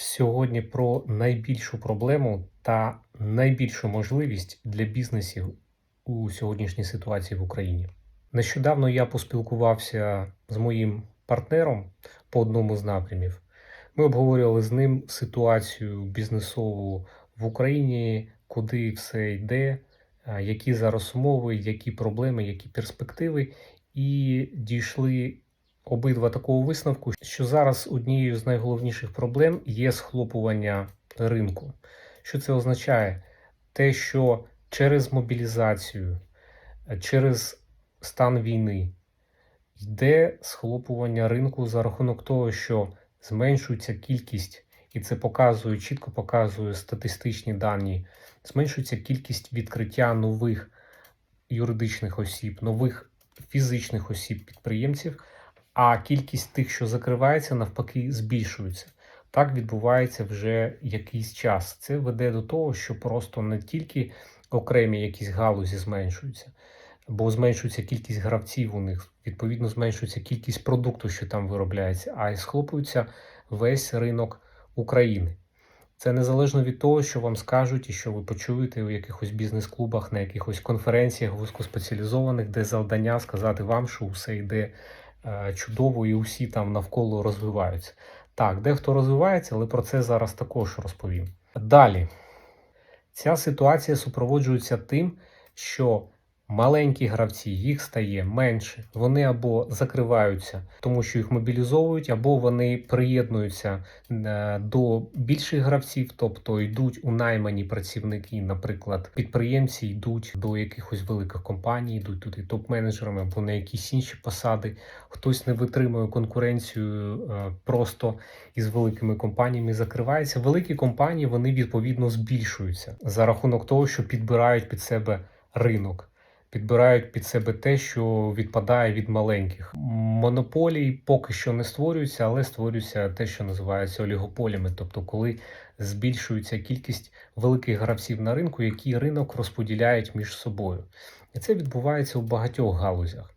сьогодні про найбільшу проблему та найбільшу можливість для бізнесів у сьогоднішній ситуації в Україні. Нещодавно я поспілкувався з моїм партнером по одному з напрямів. Ми обговорювали з ним ситуацію бізнесову в Україні, куди все йде, які зараз умови, які проблеми, які перспективи, і дійшли обидва такого висновку, що зараз однією з найголовніших проблем є схлопування ринку. Що це означає? Те, що через мобілізацію, е, через стан війни йде схлопування ринку за рахунок того, що зменшується кількість, і це показує, чітко показує статистичні дані, зменшується кількість відкриття нових юридичних осіб, нових фізичних осіб підприємців, а кількість тих, що закривається, навпаки, збільшується. Так відбувається вже якийсь час. Це веде до того, що просто не тільки окремі якісь галузі зменшуються, бо зменшується кількість гравців у них, відповідно, зменшується кількість продукту, що там виробляється, а й схлопується весь ринок України. Це незалежно від того, що вам скажуть і що ви почуєте у якихось бізнес-клубах, на якихось конференціях вузькоспеціалізованих, де завдання сказати вам, що все йде чудово і усі там навколо розвиваються. Так, дехто розвивається, але про це зараз також розповім. Далі, ця ситуація супроводжується тим, що маленькі гравці їх стає менше. Вони або закриваються, тому що їх мобілізовують, або вони приєднуються е, до більших гравців, тобто йдуть у наймані працівники, наприклад, підприємці йдуть до якихось великих компаній, йдуть туди топ-менеджерами або на якісь інші посади. Хтось не витримує конкуренцію е, просто із великими компаніями, закривається. Великі компанії вони відповідно збільшуються за рахунок того, що підбирають під себе ринок підбирають під себе те, що відпадає від маленьких. Монополій поки що не створюються, але створюється те, що називається олігополями, тобто коли збільшується кількість великих гравців на ринку, які ринок розподіляють між собою. І це відбувається у багатьох галузях.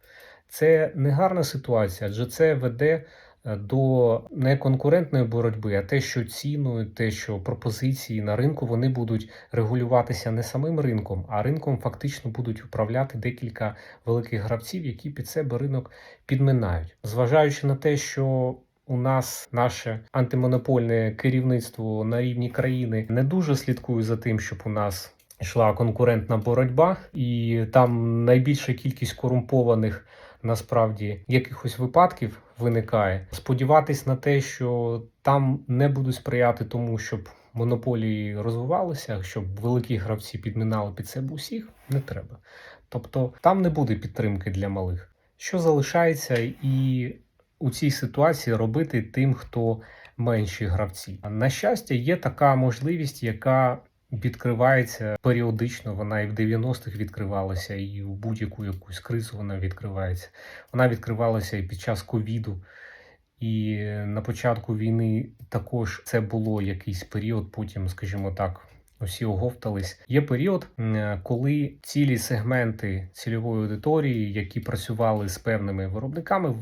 Це не гарна ситуація, адже це веде до не конкурентної боротьби, а те, що ціною, те, що пропозиції на ринку вони будуть регулюватися не самим ринком, а ринком фактично будуть управляти декілька великих гравців, які під себе ринок підминають, зважаючи на те, що у нас наше антимонопольне керівництво на рівні країни не дуже слідкує за тим, щоб у нас йшла конкурентна боротьба, і там найбільша кількість корумпованих насправді якихось випадків виникає. Сподіватись на те, що там не будуть сприяти тому, щоб монополії розвивалися, щоб великі гравці підмінали під себе усіх, не треба. Тобто там не буде підтримки для малих. Що залишається і у цій ситуації робити тим, хто менші гравці? На щастя, є така можливість, яка відкривається періодично. Вона і в 90-х відкривалася, і у будь-яку якусь кризу вона відкривається. Вона відкривалася і під час ковіду. І на початку війни також це було якийсь період. Потім, скажімо так, усі оговтались. Є період, коли цілі сегменти цільової аудиторії, які працювали з певними виробниками,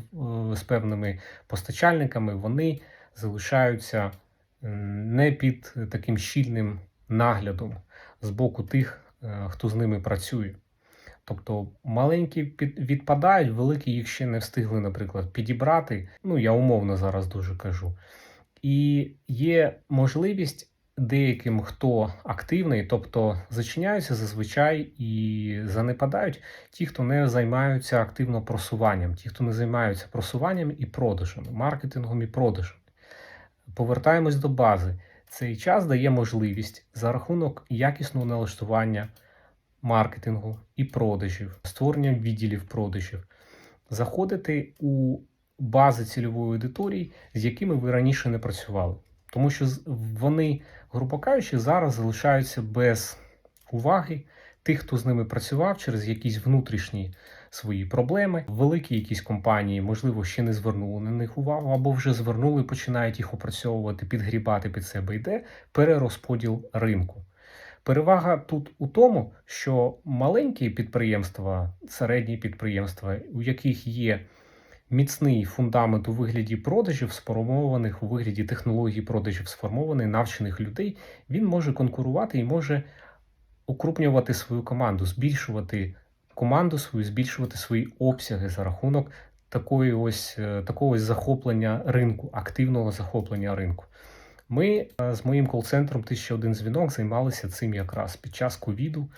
з певними постачальниками, вони залишаються не під таким щільним наглядом з боку тих, е, хто з ними працює. Тобто маленькі відпадають, великі їх ще не встигли, наприклад, підібрати. Ну, я умовно зараз дуже кажу. І є можливість деяким, хто активний, тобто зачиняються зазвичай і занепадають ті, хто не займаються активно просуванням, ті, хто не займаються просуванням і продажами, маркетингом і продажем. Повертаємось до бази. Цей час дає можливість за рахунок якісного налаштування маркетингу і продажів, створення відділів продажів, заходити у бази цільової аудиторії, з якими ви раніше не працювали. Тому що вони, грубо кажучи, зараз залишаються без уваги тих, хто з ними працював через якісь внутрішні свої проблеми. Великі якісь компанії, можливо, ще не звернули на них увагу, або вже звернули, починають їх опрацьовувати, підгрібати під себе йде перерозподіл ринку. Перевага тут у тому, що маленькі підприємства, середні підприємства, у яких є міцний фундамент у вигляді продажів, сформованих у вигляді технологій продажів, сформований навчених людей, він може конкурувати і може укрупнювати свою команду, збільшувати команду свою, збільшувати свої обсяги за рахунок такої ось е, такого ось захоплення ринку, активного захоплення ринку. Ми е, з моїм кол-центром 1001 дзвінок займалися цим якраз під час ковіду,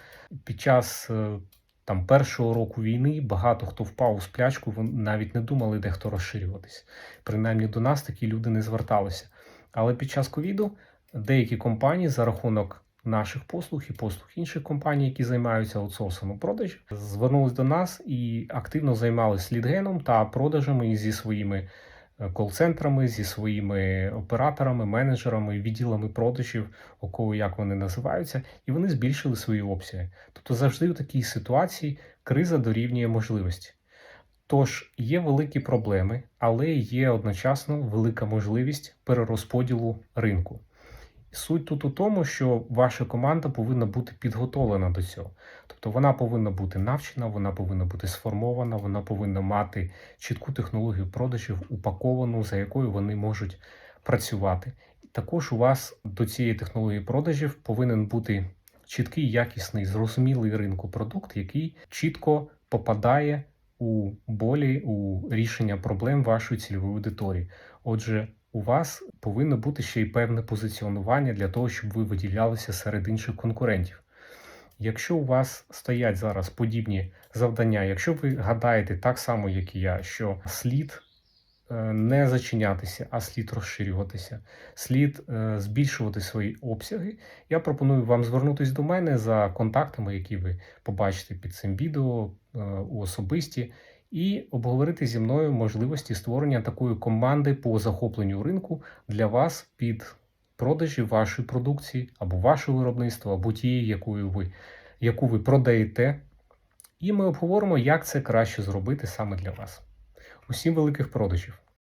під час е, там першого року війни багато хто впав у сплячку, навіть не думали дехто розширюватись. Принаймні до нас такі люди не зверталися. Але під час ковіду деякі компанії за рахунок наших послуг і послуг інших компаній, які займаються аутсорсом продажів, звернулись до нас і активно займалися лідгеном та продажами зі своїми е, кол-центрами, зі своїми операторами, менеджерами, відділами продажів, у кого як вони називаються, і вони збільшили свої обсяги. Тобто завжди в такій ситуації криза дорівнює можливості. Тож є великі проблеми, але є одночасно велика можливість перерозподілу ринку. Суть тут у тому, що ваша команда повинна бути підготовлена до цього. Тобто вона повинна бути навчена, вона повинна бути сформована, вона повинна мати чітку технологію продажів, упаковану, за якою вони можуть працювати. Також у вас до цієї технології продажів повинен бути чіткий, якісний, зрозумілий ринку продукт, який чітко попадає у болі, у рішення проблем вашої цільової аудиторії. Отже, у вас повинно бути ще й певне позиціонування для того, щоб ви виділялися серед інших конкурентів. Якщо у вас стоять зараз подібні завдання, якщо ви гадаєте так само, як і я, що слід е, не зачинятися, а слід розширюватися, слід е, збільшувати свої обсяги, я пропоную вам звернутися до мене за контактами, які ви побачите під цим відео е, у особисті і обговорити зі мною можливості створення такої команди по захопленню ринку для вас під продажі вашої продукції або вашого виробництва, або тієї, якою ви, яку ви продаєте. І ми обговоримо, як це краще зробити саме для вас. Усім великих продажів!